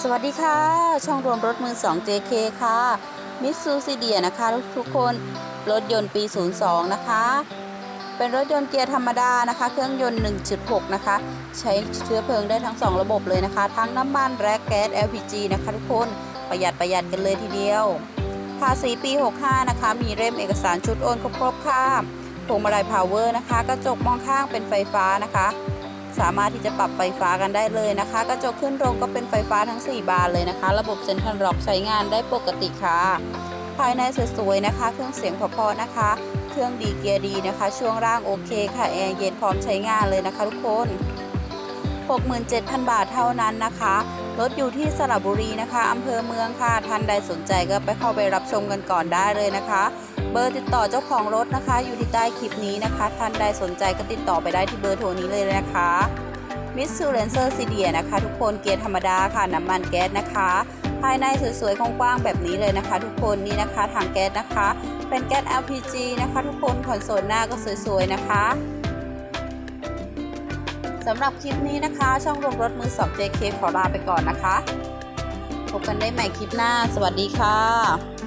สวัสดีค่ะ ช่องรวมรถมือ2 JK ค่ะมิซูซิเดียนะคะทุกคนรถยนต์ปี 02 นะคะ เป็นรถยนต์เกียร์ธรรมดานะคะ เครื่องยนต์ 1.6 นะคะ ใช้เชื้อเพลิงได้ทั้ง 2 ระบบเลยนะคะ ทั้งน้ำมันและแก๊ส LPG นะคะทุกคนประหยัดประหยัดกันเลยทีเดียว ภาษีปี 65 นะคะ มีเล่มเอกสารชุดโอนครบๆค่ะพวงมาลัยพาวเวอร์นะคะ กระจกมองข้างเป็นไฟฟ้านะคะ สามารถที่จะปรับไฟฟ้ากันได้เลยนะคะ กระจกขึ้นลงก็เป็นไฟฟ้าทั้ง 4 บานเลยนะคะ ระบบเซ็นทรัลล็อกใช้งานได้ปกติค่ะ ภายในสวยๆนะคะ เครื่องเสียงพอๆนะคะ เครื่องดีเกียร์ดีนะคะ ช่วงล่างโอเคค่ะแอร์เย็นพร้อมใช้งานเลยนะคะทุกคน 67,000 บาทเท่านั้นนะคะ รถอยู่ที่สระบุรีนะคะอำเภอเมืองค่ะ ท่านใดสนใจก็ไปเข้าไปรับชมกันก่อนได้เลยนะคะ เบอร์ติดต่อเจ้าของรถนะคะ อยู่ที่ใต้คลิปนี้นะคะ ท่านใดสนใจก็ติดต่อไปได้ที่เบอร์โทรนี้เลยนะคะมิสซูเรนเซอร์ซีเดียนะคะ ทุกคนเกียร์ธรรมดาค่ะน้ำมันแก๊สนะคะ ภายในสวยๆกว้างๆแบบนี้เลยนะคะ ทุกคนนี่นะคะถังแก๊สนะคะ เป็นแก๊ส LPG นะคะ ทุกคนคอนโซลหน้าก็สวยๆนะคะ สำหรับคลิปนี้นะคะ ช่องรวมรถมือสอง JK ขอลาไปก่อนนะคะ พบกันได้ใหม่คลิปหน้า สวัสดีค่ะ